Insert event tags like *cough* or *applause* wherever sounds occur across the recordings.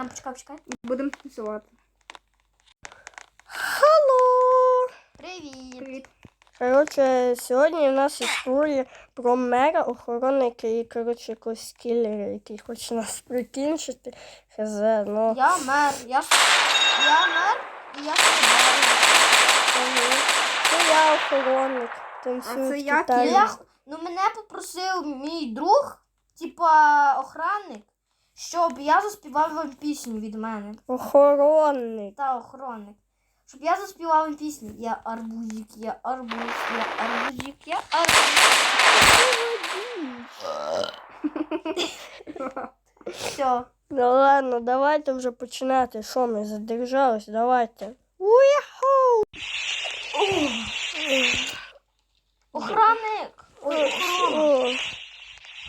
Прям почекай, почекай. Будемо танцювати. Алло! Привіт. Привіт. Коротше, сьогодні в нас історія про мера охоронника і, коротше, якогось кілера, який хоче нас прикінчити. Хз, ну. Я мер. Я, я мер і я мер. Це я охоронник. Танцюють А це я китайці. Я, ну мене попросив мій друг, типа охранник, щоб я заспівав вам пісню від мене. Охоронник. Та охоронник. Щоб я заспівав вам пісню. Я арбузик, я арбуз, я арбузик, я арбуз. Все. Ну ладно, давайте вже починати. Що ми задержались? Давайте. Уяху! Охранник! Ой, охорона.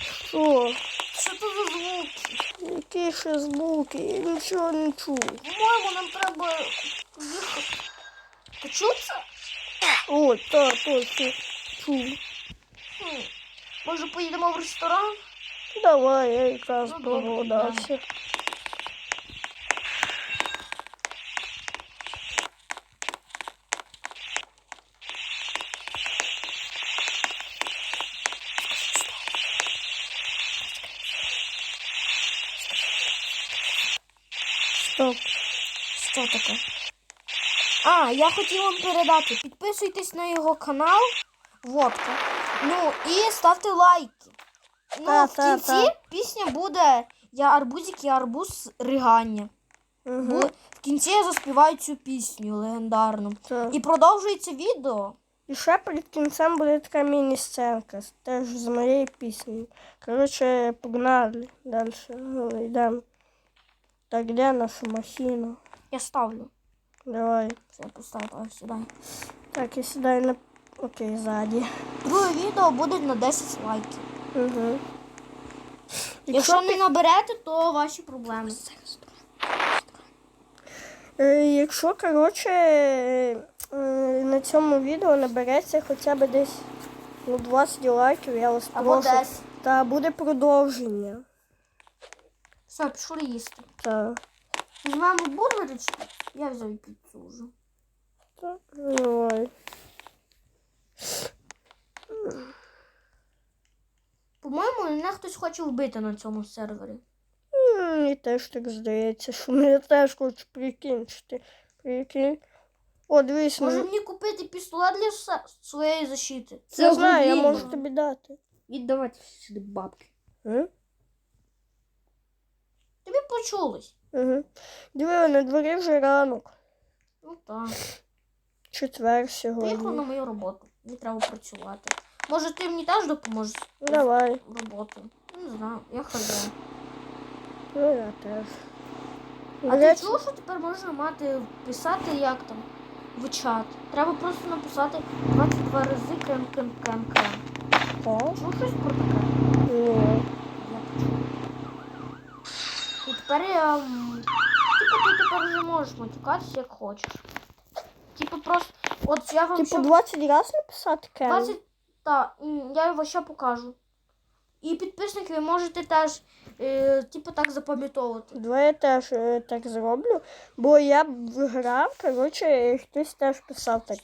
Що? Що? Що це за ще звуки? Я нічого не чую. По-моєму, нам треба їхати. Ти чув це? О, так, точно. Чую. Хм. Може поїдемо в ресторан? Давай, я якраз Ну, добре, Да. Що таке? А, я хотів вам передати. Підписуйтесь на його канал. Водка. Ну і ставте лайки. Ну, Та, в кінці та. пісня буде Я арбузик, я арбуз ригання. Угу. В кінці я заспіваю цю пісню легендарну. Так. І продовжується відео. І ще перед кінцем буде така міні-сценка, теж з моєї пісні. Коротше, погнали далі. Ну, йдемо. Так, де наша машина? Я ставлю. Давай. Все, я поставила сюди. Так, і сідай на. Окей, ззаді. Друге відео буде на 10 лайків. Угу. Якщо не наберете, то ваші проблеми. Е, Якщо, коротше, е, на цьому відео набереться хоча б десь ну, 20 лайків, я вас Або прошу. 10. Та буде продовження. Все, пішли їсти. Та. Візьмемо бургерочку. Я взяв піцу вже. Та. Давай. По-моєму, мене хтось хоче вбити на цьому сервері. Мені теж так здається, що мене теж хочу прикінчити. Прикинь. О, дивись, Може мені купити пістолет для своєї защити? Це я знаю, я можу тобі дати. Віддавайте сюди бабки. М? Почулось. Угу. Диви, на дворі вже ранок. Ну так. Четвер Поїхав сьогодні. на мою роботу. Мені треба працювати. Може, ти мені теж допоможеш Давай. з роботою? Не знаю, я хазяй. Ну, я теж. А До ти чув, що тепер можна мати писати як там в чат? Треба просто написати 22 рази крем крем крем крем. Чув щось про таке? Ні. Я почув. І тепер я. м, Типу ти тепер вже можеш матюкатися як хочеш. Типу просто. От я вам Типу ще 20 разів написати Кен? 20. Та, м, я його ще покажу. І підписники ви можете теж, е, типу, так запам'ятовувати. Давай я теж е, так зроблю, бо я б грав, коротше, і хтось теж писав так.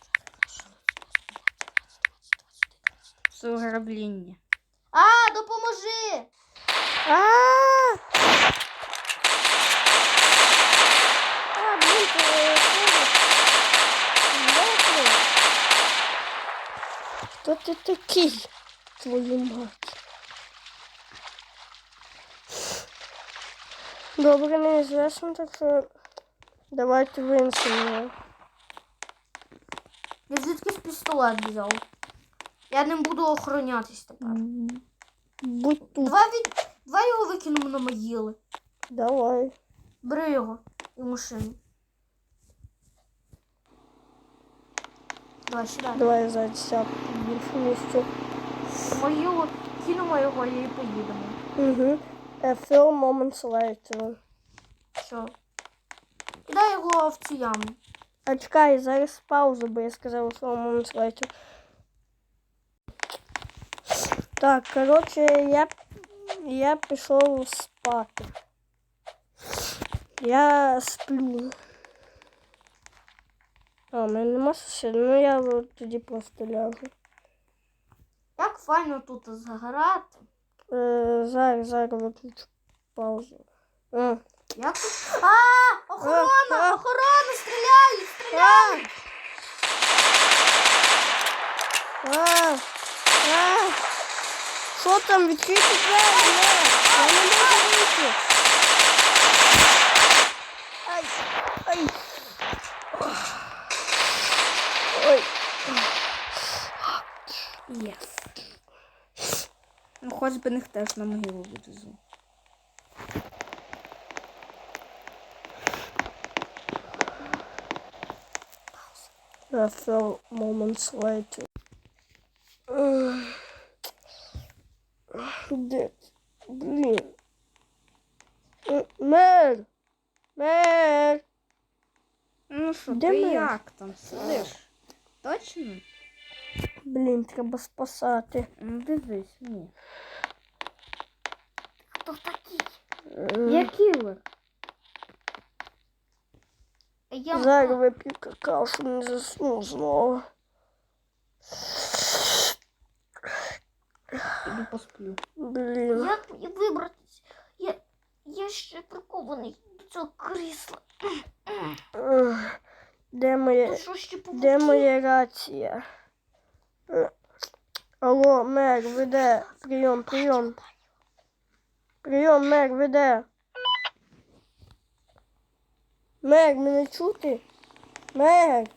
Це. А, допоможи! А! А, блін, ти е, Мокрий. Хто ти такий? Твою мать. Добре, неізвісно, так що давайте винесемо. Я звідкись пістолет взяв. Я ним буду охоронятись тепер. Будь тут. Давай, від... Давай його викинемо на могили. Давай. Бери його і машину. Давай сідай. Давай зайця більше. В Могилу кинемо його і поїдемо. Угу. Few moments later. Все. Кидай його в цю яму. А чекай, зараз паузу, бо я сказала few moments later. Так, коротше, я, я пішов спати. Я сплю. А, у мене нема сусіда. Ну я тоді просто ляжу. Як файно тут заграти. Е, зараз, зараз виключу паузу. Е, Як тут. А! Охорона! А, а. Охорона! Стріляють! Стріляють! А, а, що там відкриті двері? Ні, Я не можу вийти. Ай, ай. Ой. Єс. Ну, хоч би них теж на могилу відвезу. A few moments later. Де? Блін. Мер! Мер! Ну що, ти як там сидиш? Точно? Блін, треба спасати. Ну дивись, ні. Хто такий? Е, Я кілер. Я Зараз вип'ю какао, щоб не заснув знову. Піду посплю. Блін. Як мені вибратися? Я, я ще прикований до цього крісла. Де моє... Тут що ще Де моя рація? Е, Алло, де? Прийом, прийом. Прийом, мер, ви де? Мер, мене чути? Мер.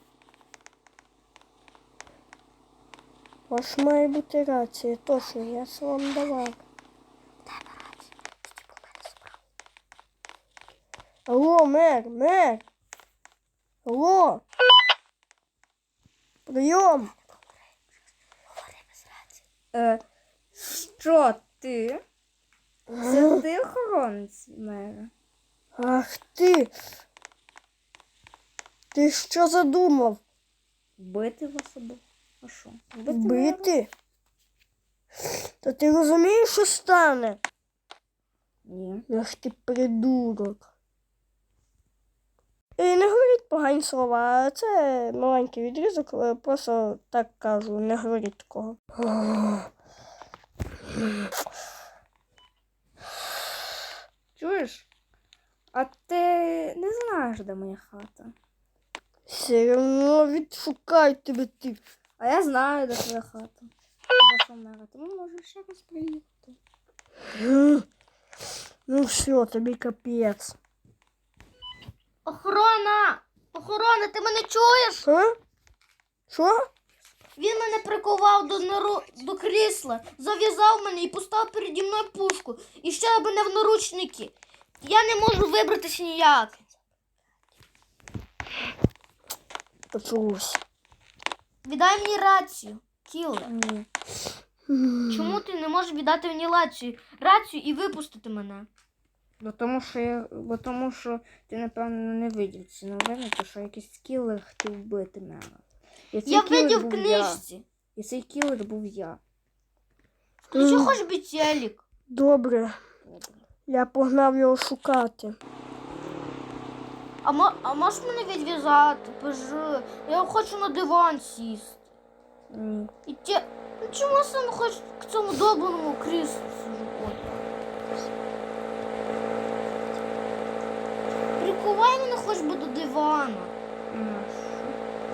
У вас має бути рація, точно, я це вам давав. Алло, мер, мер. Алло. Прийом. Е, що ти? Це ти охоронець мера? Ах ти. Ти що задумав? Вбити вас обох? А що? Мера? Бити? Та ти розумієш, що стане? Ні. Ах ти придурок. Не говоріть погані слова, це маленький відрізок, просто так кажу, не говоріть такого. Чуєш? А ти не знаєш, де моя хата? Все одно відшукай тебе ти. А я знаю, де твоя хата. Тому можеш ще раз приїхати. Ну все, тобі капець. Охорона! Охорона, ти мене чуєш? А? Що? Він мене прикував до нару... до крісла, зав'язав мене і поставив переді мною пушку. І ще мене в наручники. Я не можу вибратися ніяк. Почулось. Віддай мені рацію. Ні. Чому ти не можеш віддати мені рацію? Рацію і випустити мене? Бо тому що я. Бо тому що ти, напевно, не видів ці новини, то що якийсь кілер хотів вбити мене. І цей Я кілер видів в був я. книжці. І цей кілер був я. Включи Мгм. хоч би телек. Добре, я погнав його шукати. А, мо... а можеш мене відв'язати? Боже, я хочу на диван сісти. Ні. І те... Ну чому я саме хоч к цьому доброму кріслу сижу? Ой. Прикувай мене хоч би до дивана.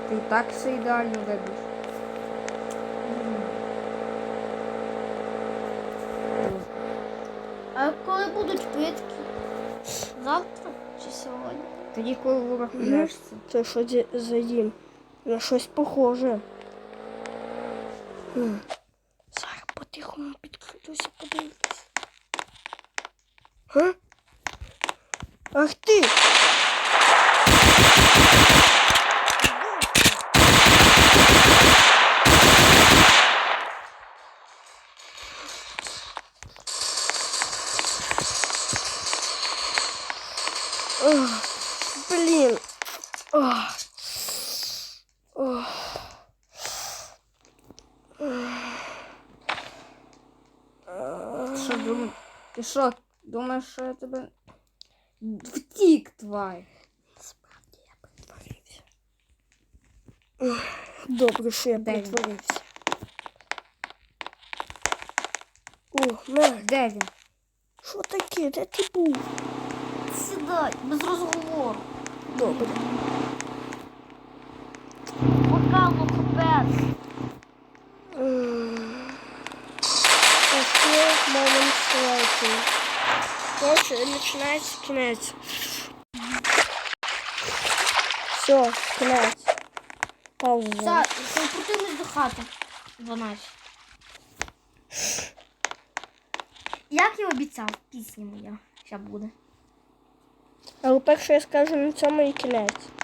Ти і так все ідеально видиш. А коли будуть питки? Завтра чи сьогодні? Тоді, коли урахуєшся. *clears throat* Це що за дім? На щось похоже. Ах ти! Ох, Блін. Ох. Ох. Ти що думаєш? Ти що, думаєш, що я тебе Втік, тварь. Насправді я притворився. Добре, що я Де він? притворився. О, Мер, Де він? що таке? Де ти був? Сідай, без розговору. Добре. Пока. М. А ще момент слайки. Короче, починається кінець. Все, кінець. Пауза. Все, телепортуємось до хати. 12. Як я обіцяв, пісня моя ще буде. Але перше я скажу на цьому і кінець.